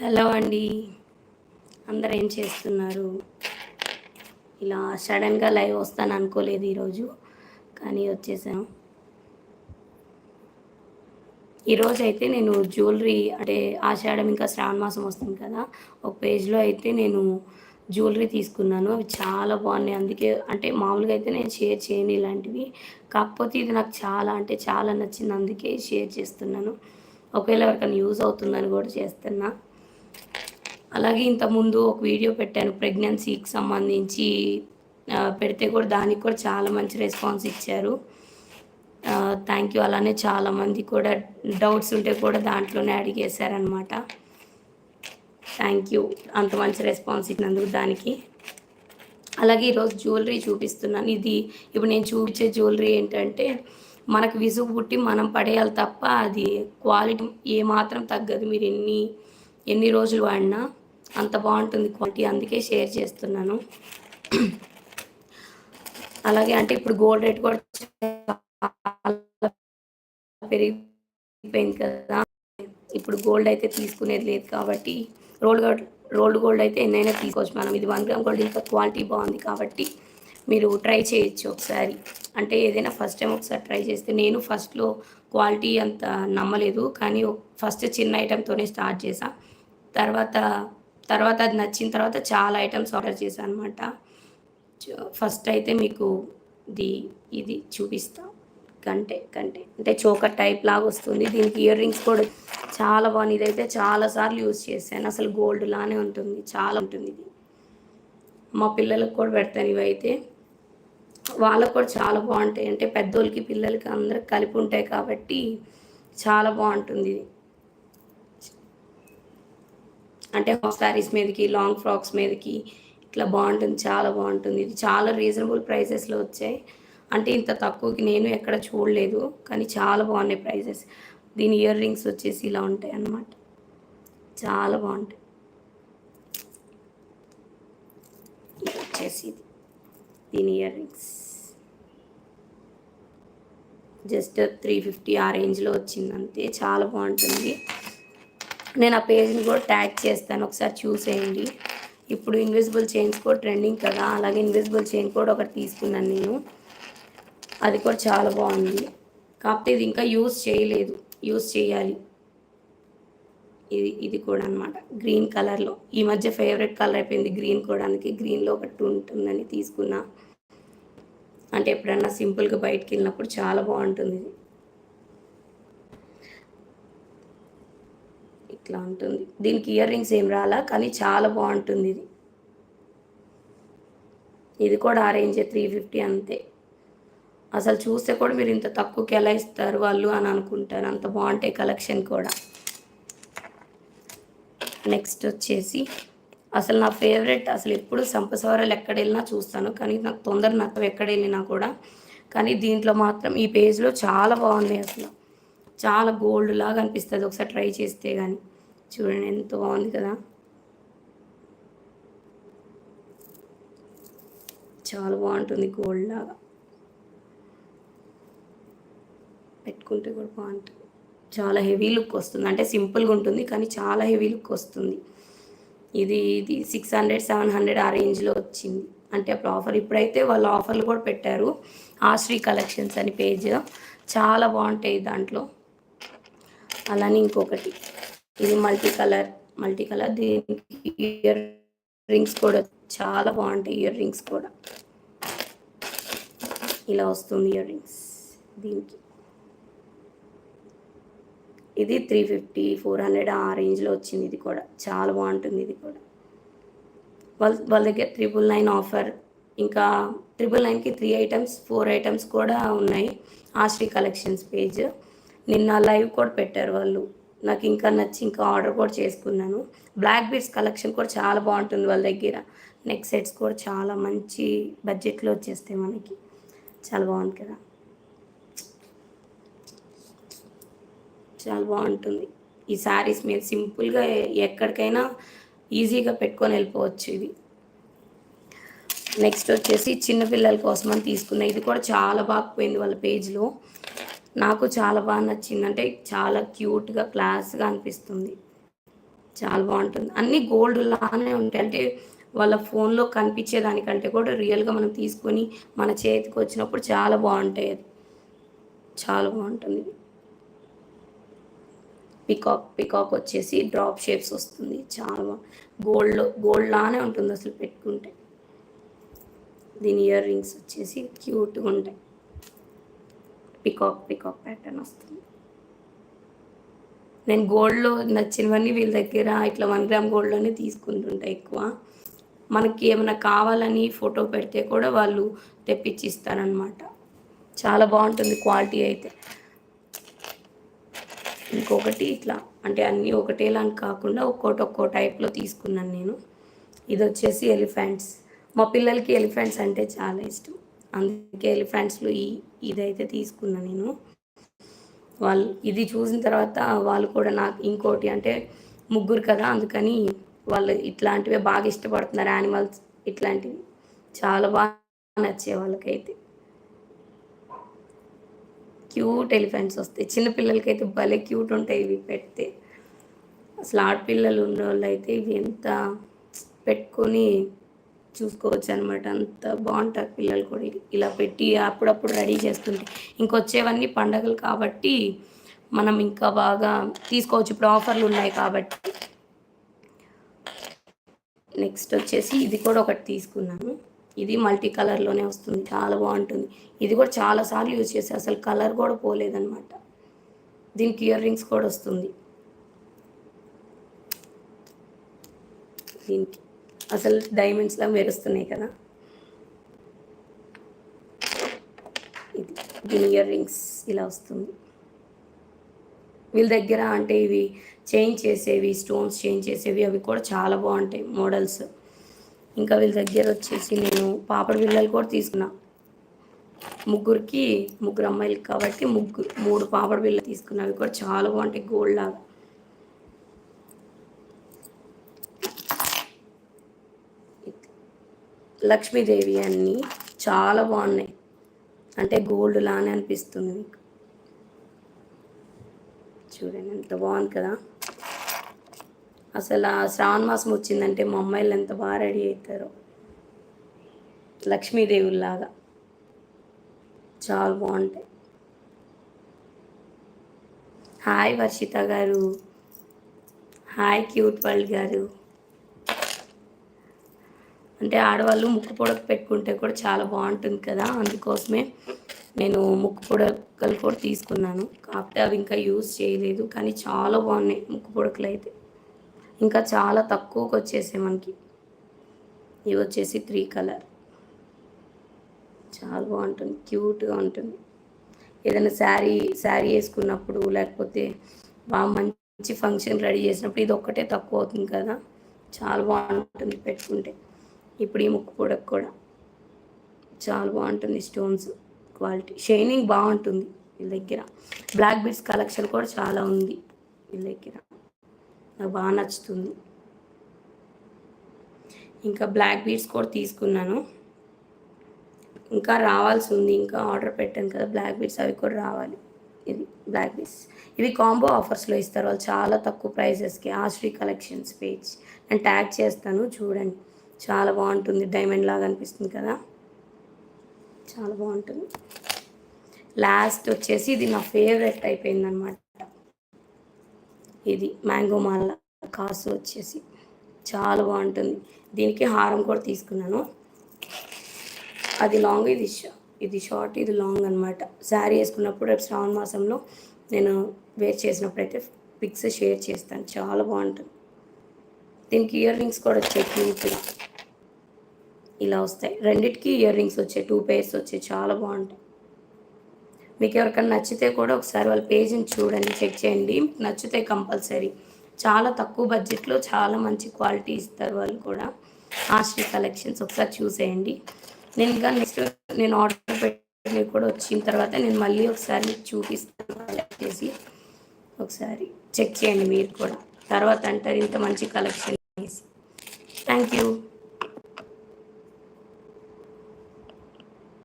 Hello అండి. అందరు ఏం చేస్తున్నారు? ఇలా సడన్గా లైవ్ వస్తాను అనుకోలేదు ఈరోజు కానీ వచ్చేసాను. ఈరోజు అయితే నేను జ్యువెలరీ అంటే ఆషాఢం ఇంకా శ్రావణ మాసం వస్తుంది కదా ఒక పేజ్లో అయితే నేను జ్యువెలరీ తీసుకున్నాను. అవి చాలా బాగున్నాయి. అందుకే అంటే మామూలుగా అయితే నేను షేర్ చేయను ఇలాంటివి. కాకపోతే ఇది నాకు చాలా అంటే చాలా నచ్చింది. అందుకే షేర్ చేస్తున్నాను. ఒకవేళ ఎవరికైనా యూజ్ అవుతుందని కూడా చేస్తున్నా. అలాగే ఇంతకుముందు ఒక వీడియో పెట్టాను ప్రెగ్నెన్సీకి సంబంధించి పెడితే కూడా దానికి కూడా చాలా మంచి రెస్పాన్స్ ఇచ్చారు. Thank you. అలానే చాలామంది కూడా డౌట్స్ ఉంటే కూడా దాంట్లోనే అడిగేశారనమాట థ్యాంక్ యూ. అంత మంచి రెస్పాన్స్ ఇచ్చినందుకు దానికి. అలాగే ఈరోజు జ్యువెలరీ చూపిస్తున్నాను. ఇది ఇప్పుడు నేను చూపించే జ్యువెలరీ ఏంటంటే మనకు విసుగు పుట్టి మనం పడేయాలి తప్ప అది క్వాలిటీ ఏమాత్రం తగ్గదు. మీరు ఎన్ని ఎన్ని రోజులు వాడినా అంత బాగుంటుంది క్వాలిటీ అందుకే షేర్ చేస్తున్నాను. అలాగే అంటే ఇప్పుడు గోల్డ్ రేట్ కూడా పెరిగిపోయింది కదా. ఇప్పుడు గోల్డ్ అయితే తీసుకునేది లేదు కాబట్టి రోల్డ్ గోల్డ్ రోల్డ్ గోల్డ్ అయితే ఎన్నైనా తీసుకోవచ్చు మనం. ఇది వన్ గ్రామ్ గోల్డ్ ఇంకా క్వాలిటీ బాగుంది కాబట్టి మీరు ట్రై చేయొచ్చు ఒకసారి. అంటే ఏదైనా ఫస్ట్ టైం ఒకసారి ట్రై చేస్తే నేను ఫస్ట్లో క్వాలిటీ అంత నమ్మలేదు. కానీ ఫస్ట్ చిన్న ఐటెంతోనే స్టార్ట్ చేశాను తర్వాత తర్వాత అది నచ్చిన తర్వాత చాలా ఐటమ్స్ ఆర్డర్ చేశాను అనమాట ఫస్ట్ అయితే మీకు ఇది ఇది చూపిస్తా. గంటే గంటే. అంటే చోక టైప్ లాగా వస్తుంది. దీనికి ఇయర్ రింగ్స్ కూడా చాలా బాగుంది ఇదైతే చాలా సార్లు యూజ్ చేశాను. అసలు గోల్డ్ లానే ఉంటుంది. చాలా ఉంటుంది ఇది. మా పిల్లలకు కూడా పెడతాను ఇవైతే. వాళ్ళకు కూడా చాలా బాగుంటాయి. అంటే పెద్దోళ్ళకి పిల్లలకి అందరికి కలిపి ఉంటాయి కాబట్టి చాలా బాగుంటుంది ఇది. అంటే హాఫ్ శారీస్ మీదకి లాంగ్ ఫ్రాక్స్ మీదకి ఇట్లా బాగుంటుంది చాలా బాగుంటుంది. ఇది చాలా రీజనబుల్ ప్రైసెస్లో వచ్చాయి. అంటే ఇంత తక్కువకి నేను ఎక్కడ చూడలేదు కానీ చాలా బాగున్నాయి ప్రైసెస్ దీని ఇయర్ రింగ్స్ వచ్చేసి ఇలా ఉంటాయి అన్నమాట. చాలా బాగుంటాయి. వచ్చేసి ఇది. దీని ear rings. Just three fifty ఆ రేంజ్లో వచ్చింది అంతే చాలా బాగుంటుంది. నేను ఆ పేజ్ని కూడా ట్యాగ్ చేస్తాను. ఒకసారి చూసేయండి. ఇప్పుడు ఇన్విజిబుల్ చైన్స్ కూడా ట్రెండింగ్ కదా. అలాగే ఇన్విజిబుల్ చైన్ కూడా ఒకటి తీసుకున్నాను నేను. అది కూడా చాలా బాగుంది. కాకపోతే ఇది ఇంకా యూస్ చేయలేదు. యూస్ చేయాలి. ఇది ఇది కూడా అనమాట గ్రీన్ కలర్లో ఈ మధ్య ఫేవరెట్ కలర్ అయిపోయింది గ్రీన్ కూడా. గ్రీన్లో ఒకటి ఉంటుందని తీసుకున్నా. అంటే ఎప్పుడన్నా సింపుల్గా బయటికి వెళ్ళినప్పుడు చాలా బాగుంటుంది. ఇట్లా ఉంటుంది. దీనికి ఇయర్ రింగ్స్ ఏం రాలా కానీ చాలా బాగుంటుంది ఇది. ఇది కూడా ఆ రేంజే త్రీ ఫిఫ్టీ అంతే. అసలు చూస్తే కూడా మీరు ఇంత తక్కువకి ఎలా ఇస్తారు వాళ్ళు అని అనుకుంటారు. అంత బాగుంటాయి కలెక్షన్ కూడా. నెక్స్ట్ వచ్చేసి అసలు నా ఫేవరెట్ అసలు ఎప్పుడు సంపసవరాలు ఎక్కడ వెళ్ళినా చూస్తాను. కానీ నాకు తొందర నచ్చవు ఎక్కడ వెళ్ళినా కూడా. కానీ దీంట్లో మాత్రం ఈ పేజ్లో చాలా బాగున్నాయి అసలు. చాలా గోల్డ్ లాగా అనిపిస్తుంది. ఒకసారి ట్రై చేస్తే కానీ చూడండి ఎంత బాగుంది కదా. చాలా బాగుంటుంది గోల్డ్ లాగా. పెట్టుకుంటే కూడా బాగుంటుంది. చాలా హెవీ లుక్ వస్తుంది. అంటే సింపుల్గా ఉంటుంది కానీ చాలా హెవీ లుక్ వస్తుంది. ఇది ఇది సిక్స్ హండ్రెడ్ సెవెన్ హండ్రెడ్ ఆ రేంజ్లో వచ్చింది. అంటే అప్పుడు ఆఫర్ ఇప్పుడైతే వాళ్ళు ఆఫర్లు కూడా పెట్టారు. ఆశ్రీ కలెక్షన్స్ అని పేజ్. చాలా బాగుంటాయి దాంట్లో. అలానే ఇంకొకటి. ఇది మల్టీ కలర్ మల్టీ కలర్ దీనికి ఇయర్ రింగ్స్ కూడా చాలా బాగుంటాయి ఇయర్ రింగ్స్ కూడా. ఇలా వస్తుంది ఇయర్ రింగ్స్ దీనికి. ఇది త్రీ ఫిఫ్టీ ఫోర్ హండ్రెడ్ ఆ రేంజ్లో వచ్చింది ఇది కూడా. చాలా బాగుంటుంది ఇది కూడా. వాళ్ళ వాళ్ళ దగ్గర త్రిబుల్ నైన్ ఆఫర్ ఇంకా త్రిబుల్ నైన్కి త్రీ ఐటమ్స్ ఫోర్ ఐటమ్స్ కూడా ఉన్నాయి. ఆశ్రీ కలెక్షన్స్ పేజ్ నిన్న లైవ్ కూడా పెట్టారు వాళ్ళు. నాకు ఇంకా నచ్చి ఇంకా ఆర్డర్ కూడా చేసుకున్నాను. బ్లాక్ బీడ్స్ కలెక్షన్ కూడా చాలా బాగుంటుంది వాళ్ళ దగ్గర. నెక్ సెట్స్ కూడా చాలా మంచి బడ్జెట్లో వచ్చేస్తాయి మనకి. చాలా బాగుంది కదా. చాలా బాగుంటుంది. ఈ శారీస్ మీద సింపుల్గా ఎక్కడికైనా ఈజీగా పెట్టుకొని వెళ్ళిపోవచ్చు ఇది. నెక్స్ట్ వచ్చేసి చిన్నపిల్లల కోసం అని తీసుకున్నా. ఇది కూడా చాలా బాగా పోయింది వాళ్ళ పేజ్లో నాకు చాలా బాగా నచ్చింది. అంటే చాలా క్యూట్గా క్లాస్గా అనిపిస్తుంది. చాలా బాగుంటుంది. అన్నీ గోల్డ్ లానే ఉంటాయి. అంటే వాళ్ళ ఫోన్లో కనిపించేదానికంటే కూడా రియల్గా మనం తీసుకొని మన చేతికి వచ్చినప్పుడు చాలా బాగుంటాయి అది చాలా బాగుంటుంది. పికాక్ పికాక్ వచ్చేసి డ్రాప్ షేప్స్ వస్తుంది. చాలా గోల్డ్ గోల్డ్ లానే ఉంటుంది అసలు పెట్టుకుంటే. దీని ఇయర్ రింగ్స్ వచ్చేసి క్యూట్గా ఉంటాయి. పికాక్ పికాక్ ప్యాటర్న్ వస్తుంది. నేను గోల్డ్లో నచ్చినవన్నీ వీళ్ళ దగ్గర ఇట్లా వన్ గ్రామ్ గోల్డ్లోనే తీసుకుంటుంటా ఎక్కువ. మనకి ఏమైనా కావాలని ఫోటో పెడితే కూడా వాళ్ళు తెప్పించి ఇస్తారనమాట చాలా బాగుంటుంది క్వాలిటీ అయితే. ఇంకొకటి ఇట్లా అంటే అన్నీ ఒకటేలా అని కాకుండా ఒక్కోటి ఒక్కో టైప్లో తీసుకున్నాను నేను. ఇది వచ్చేసి ఎలిఫెంట్స్. మా పిల్లలకి ఎలిఫెంట్స్ అంటే చాలా ఇష్టం. అందుకే ఎలిఫెంట్స్లో ఈ ఇదైతే తీసుకున్నాను నేను. వాళ్ళు ఇది చూసిన తర్వాత వాళ్ళు కూడా నాకు ఇంకోటి అంటే ముగ్గురు కదా అందుకని వాళ్ళు ఇట్లాంటివే బాగా ఇష్టపడుతున్నారు యానిమల్స్ ఇట్లాంటివి. చాలా బాగా నచ్చే వాళ్ళకైతే. క్యూట్ ఎలిఫెంట్స్ వస్తాయి. చిన్నపిల్లలకైతే భలే క్యూట్ ఉంటాయి ఇవి పెడితే. అసలు ఆడపిల్లలు ఉన్న వాళ్ళు అయితే ఇవి ఎంత పెట్టుకొని చూసుకోవచ్చు అనమాట అంత బాగుంటారు పిల్లలు కూడా ఇలా పెట్టి అప్పుడప్పుడు రెడీ చేస్తుంటే. ఇంకొచ్చేవన్నీ పండగలు కాబట్టి మనం ఇంకా బాగా తీసుకోవచ్చు. ఇప్పుడు ఆఫర్లు ఉన్నాయి కాబట్టి. నెక్స్ట్ వచ్చేసి ఇది కూడా ఒకటి తీసుకున్నాను. ఇది మల్టీ కలర్లోనే వస్తుంది. చాలా బాగుంటుంది. ఇది కూడా చాలాసార్లు యూజ్ చేసి. అసలు కలర్ కూడా పోలేదనమాట దీనికి ఇయర్ రింగ్స్ కూడా వస్తుంది. దీనికి అసలు డైమండ్స్లా మెరుస్తున్నాయి కదా. ఇది దీని ఇయర్ రింగ్స్ ఇలా వస్తుంది. వీళ్ళ దగ్గర అంటే ఇవి చేంజ్ చేసేవి స్టోన్స్ చేంజ్ చేసేవి అవి కూడా చాలా బాగుంటాయి మోడల్స్ ఇంకా వీళ్ళ దగ్గర వచ్చేసి నేను పాపడి పిల్లలు కూడా తీసుకున్నా. ముగ్గురికి ముగ్గురు అమ్మాయిలు కాబట్టి ముగ్గురు మూడు పాపడి పిల్లలు తీసుకున్నా. అవి కూడా చాలా బాగుంటాయి గోల్డ్ లాగా. లక్ష్మీదేవి అన్నీ చాలా బాగున్నాయి. అంటే గోల్డ్ లానే అనిపిస్తుంది మీకు. చూడండి ఎంత బాగుంది కదా. అసలు ఆ శ్రావణ మాసం వచ్చిందంటే మా అమ్మాయిలు ఎంత బాగా రెడీ అవుతారో. లక్ష్మీదేవుల్లాగా. చాలా బాగుంటాయి. హాయ్ వర్షిత గారు. హాయ్ క్యూట్ వరల్డ్ గారు. అంటే ఆడవాళ్ళు ముక్కు పొడక పెట్టుకుంటే కూడా చాలా బాగుంటుంది కదా అందుకోసమే నేను ముక్కు పొడకలు కూడా తీసుకున్నాను. కాకపోతే అవి ఇంకా యూజ్ చేయలేదు కానీ చాలా బాగున్నాయి ముక్కు పొడకలు అయితే. ఇంకా చాలా తక్కువకి వచ్చేసాయి మనకి. ఇవి వచ్చేసి త్రీ కలర్. చాలా బాగుంటుంది క్యూట్గా ఉంటుంది. ఏదైనా శారీ శారీ వేసుకున్నప్పుడు లేకపోతే బాగా మంచి ఫంక్షన్ రెడీ చేసినప్పుడు ఇది ఒక్కటే తక్కువ అవుతుంది కదా చాలా బాగుంటుంది పెట్టుకుంటే. ఇప్పుడు ఈ ముక్కు పొడకు కూడా. చాలా బాగుంటుంది స్టోన్స్ క్వాలిటీ. షైనింగ్ బాగుంటుంది వీళ్ళ దగ్గర. బ్లాక్ బీడ్స్ కలెక్షన్ కూడా చాలా ఉంది వీళ్ళ దగ్గర. నాకు బాగా నచ్చుతుంది. ఇంకా బ్లాక్ బీడ్స్ కూడా తీసుకున్నాను. ఇంకా రావాల్సి ఉంది. ఇంకా ఆర్డర్ పెట్టాను కదా బ్లాక్ బీడ్స్ అవి కూడా రావాలి. ఇది బ్లాక్ బీడ్స్. ఇవి కాంబో ఆఫర్స్లో ఇస్తారు వాళ్ళు. చాలా తక్కువ ప్రైజెస్కి. Ashri collections page. నేను ట్యాగ్ చేస్తాను చూడండి. చాలా బాగుంటుంది డైమండ్ లాగా అనిపిస్తుంది కదా? చాలా బాగుంటుంది. లాస్ట్ వచ్చేసి ఇది నా ఫేవరెట్ అయిపోయింది అనమాట ఇది మ్యాంగో మాల కాసు వచ్చేసి. చాలా బాగుంటుంది. దీనికి హారం కూడా తీసుకున్నాను. అది లాంగ్ ఇది ఇది షార్ట్ ఇది లాంగ్ అనమాట శారీ వేసుకున్నప్పుడు రేపు శ్రావణ మాసంలో నేను వేర్ చేసినప్పుడు అయితే పిక్స్ షేర్ చేస్తాను. చాలా బాగుంటుంది. దీనికి ఇయర్ రింగ్స్ కూడా వచ్చాయి క్యూట్గా ఇలా వస్తాయి. రెండిటికి ఇయర్ రింగ్స్ వచ్చాయి టూ పేర్స్ వచ్చాయి చాలా బాగుంటాయి. మీకు ఎవరికైనా నచ్చితే కూడా ఒకసారి వాళ్ళ పేజ్ని చూడండి చెక్ చేయండి. నచ్చితే కంపల్సరీ. చాలా తక్కువ బడ్జెట్లో చాలా మంచి క్వాలిటీ ఇస్తారు వాళ్ళు కూడా. ఆశ్రీ కలెక్షన్స్ ఒకసారి చూసేయండి. నేను ఇంకా నెక్స్ట్ నేను ఆర్డర్ పెట్టి కూడా వచ్చిన తర్వాత నేను మళ్ళీ ఒకసారి మీకు చూపిస్తాను చేసి ఒకసారి చెక్ చేయండి మీరు కూడా. తర్వాత అంటారు ఇంత మంచి కలెక్షన్ థ్యాంక్ యూ